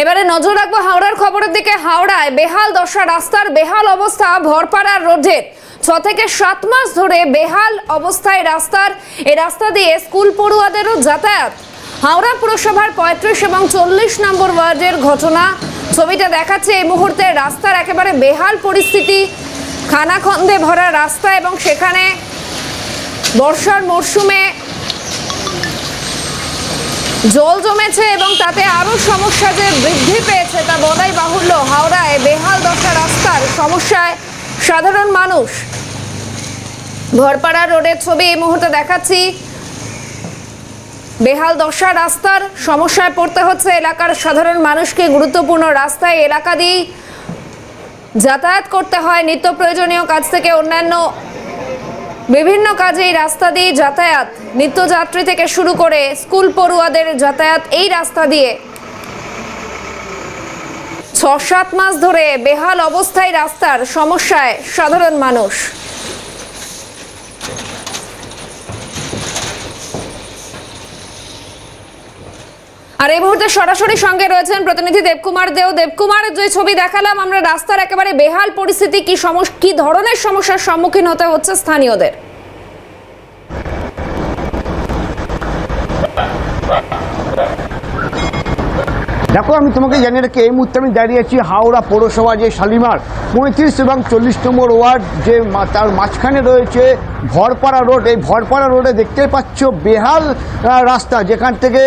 এবারে নজর রাখব হাওড়ার খবরের দিকে। হাওড়ায় বেহাল দশা, রাস্তার বেহাল অবস্থা, ভরপাড়ার রোডের ছ থেকে সাত মাস ধরে বেহাল অবস্থায় রাস্তার, এই রাস্তা দিয়ে স্কুল পড়ুয়াদেরও যাতায়াত। হাওড়া পুরসভার পঁয়ত্রিশ এবং চল্লিশ নম্বর ওয়ার্ডের ঘটনা। ছবিটা দেখাচ্ছে এই মুহূর্তে রাস্তার একেবারে বেহাল পরিস্থিতি। খানাখন্দে ভরা রাস্তা এবং সেখানে বর্ষার মরশুমে জল জমেছে এবং তাতে আরও সমস্যা যে বৃদ্ধি পেয়েছে তা বলাই বাহুল্য। হাওড়ায় বেহাল দশা রাস্তার সমস্যায় সাধারণ মানুষ। ভরপাড়া রোডের ছবি এই মুহূর্তে দেখাচ্ছি। বেহাল দশা রাস্তার সমস্যায় পড়তে হচ্ছে এলাকার সাধারণ মানুষকে গুরুত্বপূর্ণ রাস্তায় এলাকা দিয়েই যাতায়াত করতে হয়। নিত্য প্রয়োজনীয় কাজ থেকে অন্যান্য বিভিন্ন কাজে এই রাস্তা দিয়ে যাতায়াত, নিত্যযাত্রী থেকে শুরু করে স্কুল পড়ুয়াদের যাতায়াত এই রাস্তা দিয়ে। ছ সাত মাস ধরে বেহাল অবস্থায় রাস্তার সমস্যায় সাধারণ মানুষ। আর এই মুহূর্তে সরাসরি সঙ্গে রয়েছেন প্রতিনিধি দেবকুমার দেও। দেবকুমার, যে ছবি দেখালাম, আমরা রাস্তার একেবারে বেহাল পরিস্থিতি, কি সমস, কি ধরনের সমস্যার সম্মুখীন হতে হচ্ছে স্থানীয়দের? দেখো, আমি তোমাকে জানিয়ে রাখি, এই মুহূর্তে আমি দাঁড়িয়ে আছি হাওড়া পৌরসভা যে শালিমার পঁয়ত্রিশ এবং চল্লিশ নম্বর ওয়ার্ড যে তার মাঝখানে রয়েছে ভরপাড়া রোড। এই ভরপাড়া রোডে দেখতে পাচ্ছ বেহাল রাস্তা। যেখান থেকে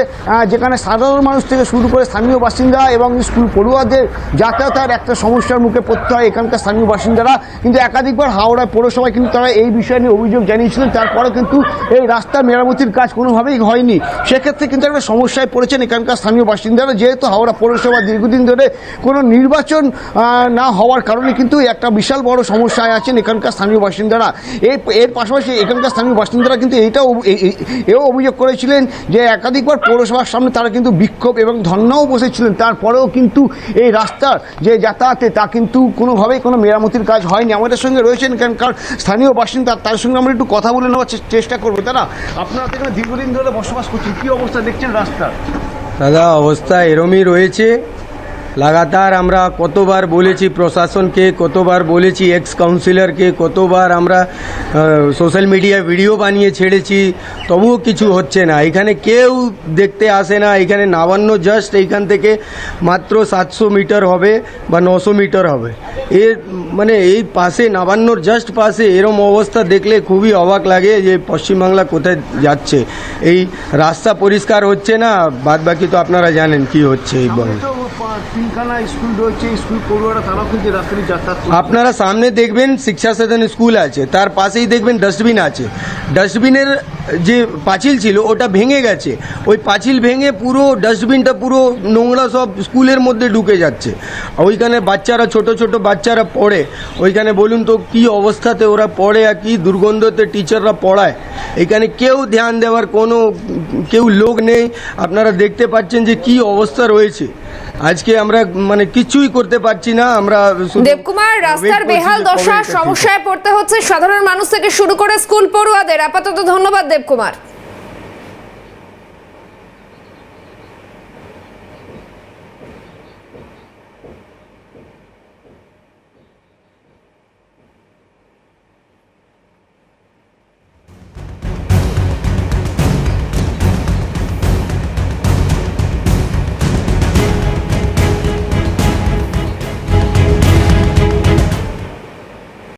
যেখানে সাধারণ মানুষ থেকে শুরু করে স্থানীয় বাসিন্দা এবং স্কুল পড়ুয়াদের যাতায়াতের একটা সমস্যার মুখে পড়তে হয় এখানকার স্থানীয় বাসিন্দারা। কিন্তু একাধিকবার হাওড়া পৌরসভায় কিন্তু তারা এই বিষয় নিয়ে অভিযোগ জানিয়েছিলেন। তারপরে কিন্তু এই রাস্তা মেরামতির কাজ কোনোভাবেই হয়নি। সেক্ষেত্রে কিন্তু একটা সমস্যায় পড়েছেন এখানকার স্থানীয় বাসিন্দারা। যেহেতু হাওড়া পৌরসভা দীর্ঘদিন ধরে কোনো নির্বাচন না হওয়ার কারণে কিন্তু একটা বিশাল বড় সমস্যায় আছেন এখানকার স্থানীয় বাসিন্দারা। এই, এর পাশাপাশি এখানকার স্থানীয় বাসিন্দারা কিন্তু এইটাও এও অভিযোগ করেছিলেন যে একাধিকবার পৌরসভার সামনে তারা কিন্তু বিক্ষোভ এবং ধর্নাও বসেছিলেন। তারপরেও কিন্তু এই রাস্তার যে যাতায়াতে তা কিন্তু কোনোভাবেই কোনো মেরামতির কাজ হয়নি। আমাদের সঙ্গে রয়েছেন এখানকার স্থানীয় বাসিন্দা। তার সঙ্গে আমরা একটু কথা বলে নেওয়ার চেষ্টা করব। তারা, আপনারা তো এখানে দীর্ঘদিন ধরে বসবাস করছেন। কী অবস্থা দেখছেন রাস্তার? দাদা অবস্থা এরমই রয়েছে। লাগাতার আমরা কতবার বলেছি প্রশাসনকে, কতবার বলেছি এক্স কাউন্সিলরকে কতবার আমরা সোশ্যাল মিডিয়ায় ভিডিও বানিয়ে ছেড়েছি, তবুও কিছু হচ্ছে না। এখানে কেউ দেখতে আসে না, এখানে নাবান্ন জাস্ট এইখান থেকে মাত্র সাতশো মিটার হবে বা নশো মিটার হবে। এর মানে এই পাশে নাবান্নর জাস্ট পাশে এরম অবস্থা দেখলে খুবই অবাক লাগে যে পশ্চিমবাংলা কোথায় যাচ্ছে। এই রাস্তা পরিষ্কার হচ্ছে না বাদ বাকি তো আপনারা জানেন কি হচ্ছে এই বলে। স্কুল স্কুল আপনারা সামনে দেখবেন শিক্ষা সদন স্কুল আছে, তার পাশেই দেখবেন ডাস্টবিন আছে। ডাস্টবিনের যে পাঁচিল ছিল ওটা ভেঙে গেছে। ওই পাঁচিল ভেঙে পুরো ডাস্টবিনটা পুরো নোংরা সব স্কুলের মধ্যে ঢুকে যাচ্ছে। ওইখানে বাচ্চারা ছোট ছোট বাচ্চারা পড়ে। ওইখানে বলুন তো কি অবস্থাতে ওরা পড়ে আর কি দুর্গন্ধতে টিচাররা পড়ায়। এখানে কেউ ধ্যান দেওয়ার কোনো কেউ লোক নেই। আপনারা দেখতে পাচ্ছেন যে কি অবস্থা রয়েছে। আজকে আমরা মানে কিছুই করতে পারছি না আমরা দেবকুমার রাস্তার বেহাল হবে। সমস্যায় পড়তে হচ্ছে। সাধারণ মানুষ থেকে শুরু করে স্কুল পড়ুয়াদের। আপাতত ধন্যবাদ দেবকুমার